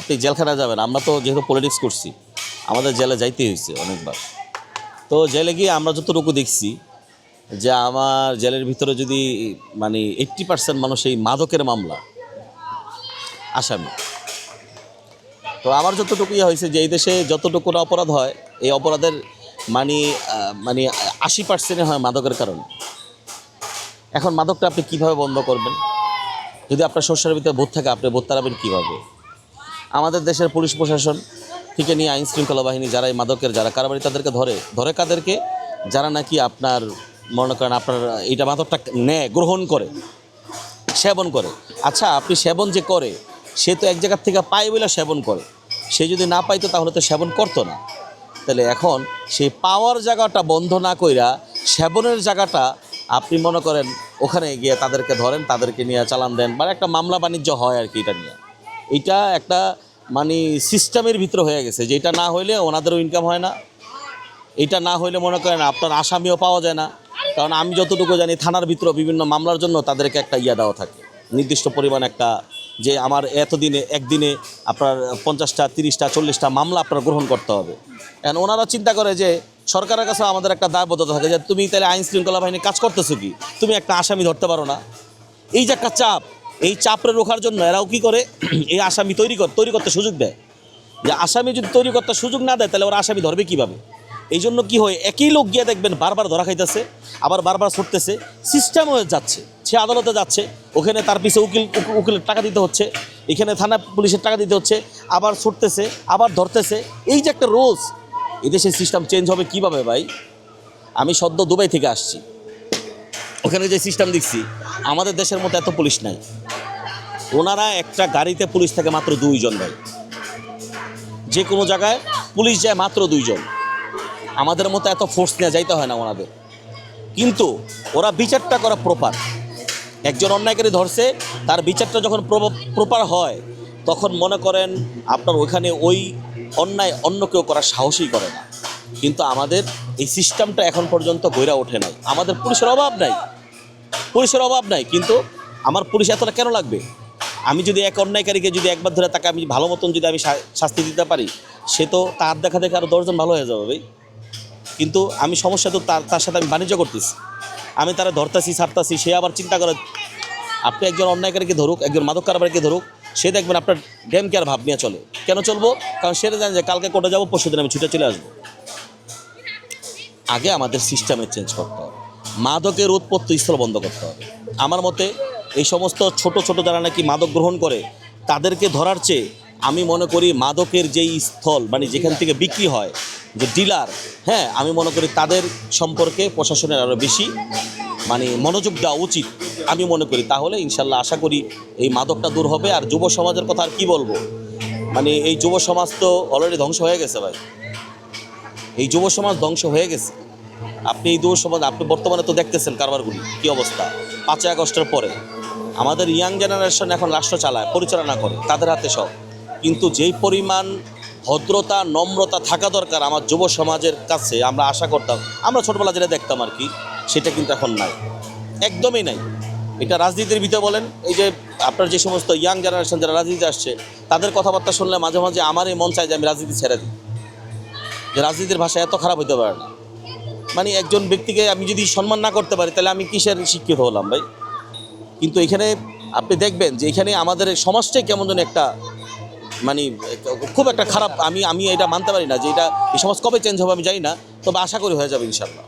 আপনি জেলখানা যাবেন, আমরা তো যেহেতু পলিটিক্স করছি, আমাদের জেলে যাইতে হয়েছে অনেকবার। তো জেলে গিয়ে আমরা যতটুকু দেখছি যে আমার জেলের ভিতরে যদি মানে এইট্টি পার্সেন্ট মানুষ এই মাদকের মামলা, আসামি। তো আমার যতটুকু ইয়ে হয়েছে যে এই দেশে যতটুকু অপরাধ হয়, এই অপরাধের মানে মানে আশি পার্সেন্টে হয় মাদকের কারণে। এখন মাদকটা আপনি কীভাবে বন্ধ করবেন? যদি আপনার শস্যের ভিতরে ভূত থাকে, আপনি ভূত তাড়াবেন কীভাবে? আমাদের দেশের পুলিশ প্রশাসন থেকে নিয়ে আইন শৃঙ্খলা বাহিনী যারা এই মাদকের, যারা কারবারি তাদেরকে ধরে ধরে কাদেরকে? যারা নাকি আপনার, মনে করেন আপনার এইটা মাদকটা নেয়, গ্রহণ করে, সেবন করে। আচ্ছা আপনি সেবন যে করে, সে তো এক জায়গার থেকে পায় বলে সেবন করে। সে যদি না পাইতো তাহলে তো সেবন করতো না। তাহলে এখন সেই পাওয়ার জায়গাটা বন্ধ না কইরা সেবনের জায়গাটা আপনি মনে করেন ওখানে গিয়ে তাদেরকে ধরেন, তাদেরকে নিয়ে চালান দেন বা একটা মামলা বাণিজ্য হয় আর কি এটা নিয়ে। এটা একটা মানে সিস্টেমের ভিতরে হয়ে গেছে। যেটা না হইলে ওনাদেরও ইনকাম হয় না। এটা না হইলে মনে করেন আপনার আসামিও পাওয়া যায় না। কারণ আমি যতটুকু জানি, থানার ভিতরে বিভিন্ন মামলার জন্য তাদেরকে একটা ইয়া দেওয়া থাকে। নির্দিষ্ট পরিমাণ একটা যে আমার এতদিনে, একদিনে আপনার পঞ্চাশটা, তিরিশটা, চল্লিশটা মামলা আপনার গ্রহণ করতে হবে। এখন ওনারা চিন্তা করে যে সরকারের কাছে আমাদের একটা দায়বদ্ধতা থাকে যে, তুমি তাহলে আইন শৃঙ্খলা বাহিনী কাজ করতেছো কি? তুমি একটা আসামি ধরতে পারো না। এই যে একটা চাপ এই চাপরে রোখার জন্য এরাও কি করে? এই আসামি তৈরি কর, তৈরি করতে সুযোগ দেয়। যে আসামি যদি তৈরি করতে সুযোগ না দেয়, তাহলে ওরা আসামি ধরবে কীভাবে? এই জন্য কী হয়, একই লোক গিয়ে দেখবেন বারবার ধরা খাইতেছে, আবার বারবার ছুটতেছে সিস্টেম হয়ে যাচ্ছে, সে আদালতে যাচ্ছে, ওখানে তার পিছে উকিল উকিলের টাকা দিতে হচ্ছে, এখানে থানা পুলিশের টাকা দিতে হচ্ছে, আবার ছুটতেছে, আবার ধরতেছে, এই যে একটা রোজ এদেশের সিস্টেম চেঞ্জ হবে কীভাবে ভাই? আমি সদ্য দুবাই থেকে আসছি। ওখানে যে সিস্টেম দেখছি, আমাদের দেশের মতো এত পুলিশ নাই। ওনারা একটা গাড়িতে পুলিশ থাকে মাত্র দুইজন ভাই। যে কোনো জায়গায় পুলিশ যায় মাত্র দুইজন। আমাদের মতো এত ফোর্স নিয়ে যাইতে হয় না ওনাদের। কিন্তু ওরা বিচারটা করা প্রপার একজন অন্যায়কারী ধরছে, তার বিচারটা যখন প্রপার হয়, তখন মনে করেন আপনার ওইখানে ওই অন্যায় অন্য কেউ করার সাহসই করে না। কিন্তু আমাদের এই সিস্টেমটা এখন পর্যন্ত গইরা ওঠে নাই। আমাদের পুলিশের অভাব নাই। পুলিশের অভাব নাই, কিন্তু আমার পুলিশ এতটা কেন লাগবে? আমি যদি এক অন্যায়কারীকে যদি একবার ধরে তাকে আমি ভালো মতন যদি আমি শাস্তি দিতে পারি, সে তো তার দেখা দেখে আরও দশজন ভালো হয়ে যাবে ভাই। কিন্তু আমি সমস্যা তো তার তার সাথে আমি বাণিজ্য করতেছি। আমি তারা ধরতাছি, ছাড়তাছি, সে আবার চিন্তা করে, আপনি একজন অন্যায়কারীকে ধরুক, একজন মাদক কারবারিকে ধরুক, সে দেখবেন আপনার ড্যাম কেয়ার ভাব নিয়ে চলে। কেন চলবো? কারণ সেটা জানেন যে কালকে কোর্টে যাব, পরশু আমি ছুটে চলে আসব। আগে আমাদের সিস্টেমে চেঞ্জ করতে হবে। মাদকের উৎপত্তি স্থল বন্ধ করতে হবে। আমার মতে এই সমস্ত ছোট ছোট যারা নাকি মাদক গ্রহণ করে, তাদেরকে ধরার চেয়ে আমি মনে করি মাদকের যেই স্থল মানে যেখান থেকে বিক্রি হয়, যে ডিলার হ্যাঁ আমি মনে করি তাদের সম্পর্কে প্রশাসনের আরও বেশি মানে মনোযোগ দেওয়া উচিত, আমি মনে করি। তাহলে ইনশাল্লাহ আশা করি এই মাদকটা দূর হবে। আর যুব সমাজের কথা আর কি বলব? মানে এই যুব সমাজ তো অলরেডি ধ্বংস হয়ে গেছে ভাই। এই যুব সমাজ ধ্বংস হয়ে গেছে। আপনি এই যুব সমাজ, আপনি বর্তমানে তো দেখতেছেন কারবারগুলি, কি অবস্থা? পাঁচই আগস্টের পরে। আমাদের ইয়াং জেনারেশন এখন রাষ্ট্র চালায়, পরিচালনা করে, তাদের হাতে সব। কিন্তু যেই পরিমাণ ভদ্রতা, নম্রতা থাকা দরকার আমার যুব সমাজের কাছে, আমরা আশা করতাম, আমরা ছোটবেলা যেটা দেখতাম আর কি, সেটা কিন্তু এখন নাই। একদমই নাই। এটা রাজনীতির ভিতরে বলেন, এই যে আপনার যে সমস্ত ইয়াং জেনারেশন যারা রাজনীতি আসছে, তাদের কথাবার্তা শুনলে মাঝে মাঝে আমারই মন চায় যে আমি রাজনীতি ছেড়ে দিই। যে রাজনীতির ভাষা এত খারাপ হতে পারে না। মানে একজন ব্যক্তিকে আমি যদি সম্মান না করতে পারি, তাহলে আমি কিসের শিক্ষিত হলাম ভাই? কিন্তু এখানে আপনি দেখবেন যে এখানে আমাদের সমাজটাই কেমন যেন একটা মানে খুব একটা খারাপ। আমি আমি এটা মানতে পারি না যে এটা, এই সমাজ কবে চেঞ্জ হবে আমি জানি না, তবে আশা করি হয়ে যাবে ইনশাল্লাহ